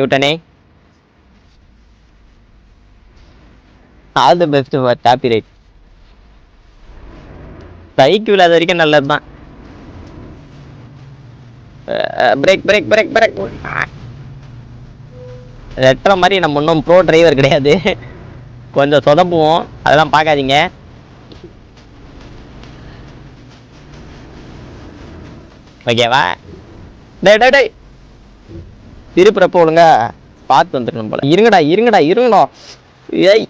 யூட்டனே all the best for டாப்பி right bike அது வரைக்கும் நல்லது தான் பிரேக் பிரேக் பிரேக் பிரேக் ரெட்டுற மாதிரி நம்ம இன்னும் ப்ரோ டிரைவர் கிடையாது. கொஞ்சம் சொதப்புவோம். அதெல்லாம் பார்க்காதீங்க. ஓகேவா டே டே டேய். திருப்புறப்போ ஒழுங்கா பார்த்து வந்துடணும் போல. இருங்கடா இருங்கடா இருங்கடா. ஏய்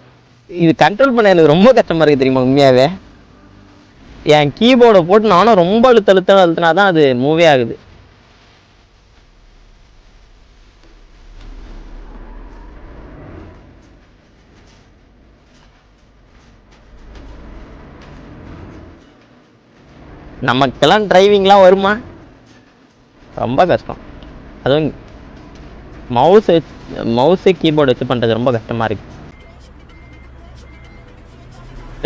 இது கண்ட்ரோல் பண்ண எனக்கு ரொம்ப கஷ்டமாக இருக்குது தெரியுமா உண்மையாகவே என் கீபோர்டை போட்டு நானும் ரொம்ப அழுத்த அழுத்த அழுத்தினா தான் அது மூவே ஆகுது. நமக்கெல்லாம் டிரைவிங்லாம் வருமா? ரொம்ப கஷ்டம். அதுவும் மவுஸ் மவுஸு கீபோர்டு வச்சு பண்ணுறது ரொம்ப கஷ்டமாக இருக்கு.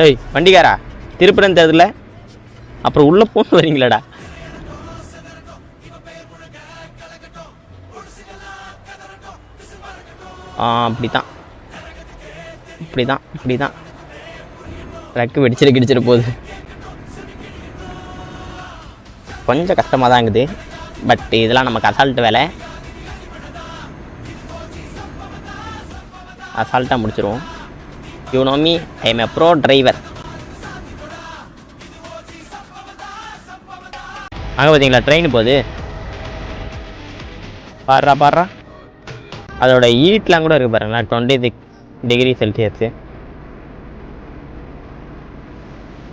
ஏய் வண்டிக்காரா? திருப்புறம் தெரியுதுல அப்புறம் உள்ளே போட்டு வரீங்களாடா? ஆ அப்படி தான் இப்படி தான் இப்படி தான் ட்ரக்கு வெடிச்சிட கிடிச்சிட போகுது. கொஞ்சம் கஷ்டமாக தான் இருக்குது. பட் இதெல்லாம் நமக்கு கசால்ட்டு வேலை. அசால்ட்டாக முடிச்சிருவோம். You know me I am a bro driver அங்கே பார்த்தீங்களா ட்ரெயின் போகுது. பாடுறா பாடுறா அதோட ஈட்லாம் கூட இருக்குது பாருங்களா டுவெண்ட்டி சிக்ஸ் டிகிரி செல்சியஸு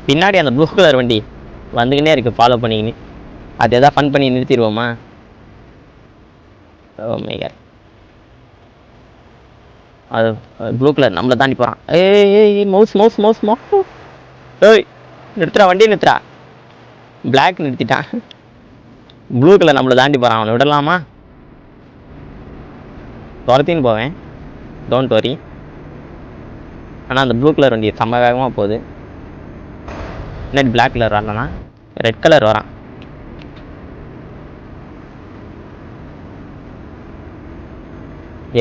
பின்னாடி அந்த ப்ளூ கலர் வண்டி வந்துக்கினே இருக்குது ஃபாலோ பண்ணிக்கின்னு அது எதாவது ஃபன் பண்ணி நிறுத்திடுவோமா? Oh ஓ மை அது ப்ளூ கலர் நம்மளை தாண்டி போகிறான் ஏய் ஏய் மவுஸ் மவுஸ் மவுஸ் மவுஸ் ஏய் நிறுத்துறா வண்டியை நிறுத்துறா பிளாக் நிறுத்திட்டான். ப்ளூ கலர் நம்மளை தாண்டி போகிறான் அவனை விடலாமா? துரத்தின்னு போவேன். டோன்ட் வரி ஆனால் அந்த ப்ளூ கலர் வண்டி செம்ம வேகமாக போகுது. என்ன பிளாக் கலர் வரலனா ரெட் கலர் வரான்.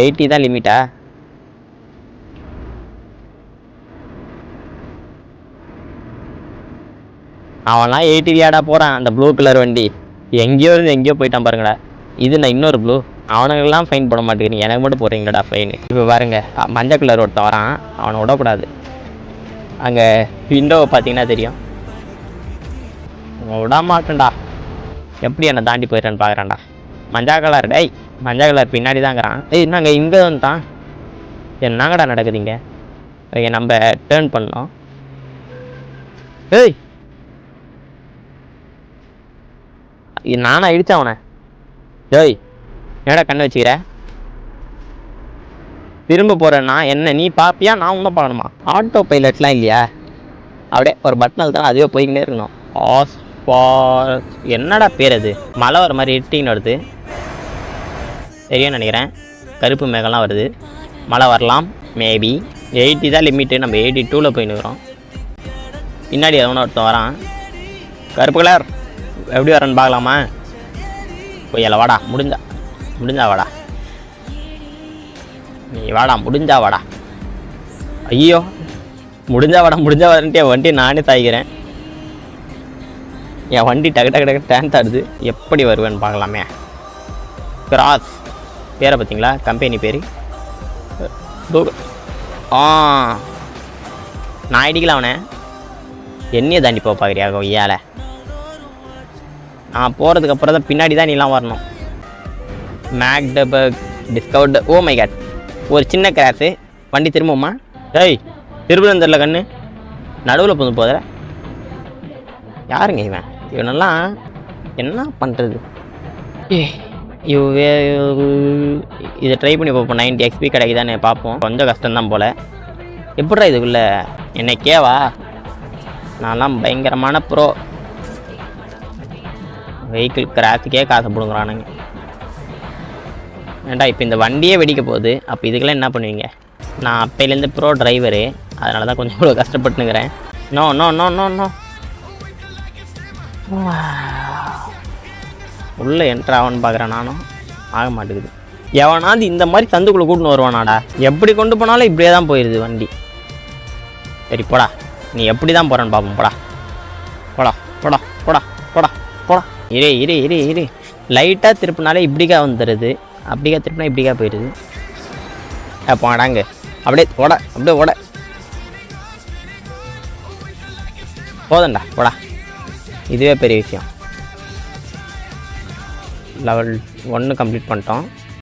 எயிட்டி தான் லிமிட்டா அவன்லாம் எயிட்டி போகிறான் அந்த ப்ளூ கலர் வண்டி. எங்கேயோ இருந்து எங்கேயோ போயிட்டான் பாருங்கடா. இது நான் இன்னொரு ப்ளூ அவனுங்கெல்லாம் ஃபைன் போட மாட்டேங்கிறீங்க எனக்கு மட்டும் போடுறீங்கடா ஃபைன் இப்போ பாருங்க மஞ்சள் கலர் ஒருத்தன் வரான் அவனை விடக்கூடாது. அங்கே விண்டோவை பார்த்தீங்கன்னா தெரியும். விட மாட்டேன்டா எப்படி என்னை தாண்டி போயிட்டான்னு பார்க்குறான்டா மஞ்சள் கலர் டேய் மஞ்சள் கலர் பின்னாடி தாங்கிறான் ஏய் என்னங்க இங்கே வந்துட்டான். என்னங்கடா நடக்குதுங்க ஓகே நம்ம டேர்ன் பண்ணோம் ஏய் இது நானா இடிச்சேன் அவனை? டேய் என்னடா கண்ணு வச்சுக்கிற? திரும்ப போகிறேன்னா என்ன நீ பார்ப்பியா நான் ஒன்றும் பண்ணணுமா ஆட்டோ பைலட்லாம் இல்லையா? அப்படியே ஒரு பட்டன் தான் அதுவே போய்கிட்டே இருக்கணும். ஆஸ்பா என்னடா பேர் அது? மழை வர மாதிரி இருட்டின்னு வருது. சரியா நினைக்கிறேன். கருப்பு மேகம்லாம் வருது. மழை வரலாம் மேபி எயிட்டி தான் லிமிட்டு நம்ம எயிட்டி டூவில் போயின்னு இருக்கிறோம். பின்னாடி எவனோ ஒருத்தன் வரான். கருப்பு கலர் எப்படி வரேன்னு பார்க்கலாமா? கொய்யால வாடா முடிஞ்சா முடிஞ்சா வாடா. நீ வாடா முடிஞ்சா வாடா. ஐயோ முடிஞ்சா வாடா முடிஞ்சா வாடன்ட்டு என் வண்டி நானே தாய்க்கிறேன் என் வண்டி டக்கு டக்கு டக்கு டேன் தாடுது எப்படி வருவேன்னு பார்க்கலாமே. கிராஸ் பேரை பார்த்தீங்களா? கம்பெனி பேர்? ஆ. நான் அடிக்கல அவனை. என்னையை தாண்டி போக பார்க்குறியா கொய்யால நான் போகிறதுக்கு அப்புறம் தான் பின்னாடி தான் நீலாம் வரணும். Magdeburg discount oh my god ஒரு சின்ன கிராஸு வண்டி திரும்புமா? டேய் திருப்பரந்தரில் கண்ணு. நடுவில் புந்து போதுற யாருங்க இவன்? இவனெல்லாம் என்ன பண்ணுறது இவ இதை ட்ரை பண்ணி பார்ப்போம். நைன்டி எக்ஸ்பி கிடைக்குதான்னு பார்ப்போம். கொஞ்சம் கஷ்டம்தான் போல். எப்படிடா இதுக்குள்ளே? என்னை கேவா? நான்லாம் பயங்கரமான ப்ரோ வெஹிக்கிள் கிராஸுக்கே காசு பிடுங்குறானுங்க. ஏன்டா இப்போ இந்த வண்டியே வெடிக்க போகுது. அப்போ இதுக்கெல்லாம் என்ன பண்ணுவீங்க? நான் அப்பையிலேருந்து ப்ரோ டிரைவரு அதனால தான் கொஞ்சம் இவ்வளோ கஷ்டப்பட்டுனுங்கிறேன் no no no no no உள்ளே என்ட்ரு ஆகும்னு பார்க்குறேன் நானும். ஆக மாட்டேங்குது. எவனாவது இந்த மாதிரி சந்துக்குள்ளே கூட்டின்னு வருவானாடா. எப்படி கொண்டு போனாலும் இப்படியே தான் போயிடுது வண்டி. சரி போடா. நீ எப்படி தான் போகிறேன்னு பார்ப்போம் போடா. இரு இரு இரு இரு. லைட்டாக திருப்பினாலே இப்படிக்கா வந்துடுது அப்படிக்கா திருப்பினா இப்படிக்கா போயிடுது ஆ போடாங்க அப்படியே ஓட அப்படியே ஓட. போதண்டா போடா. இதுவே பெரிய விஷயம். லெவல் ஒன்று கம்ப்ளீட் பண்ணிட்டோம்.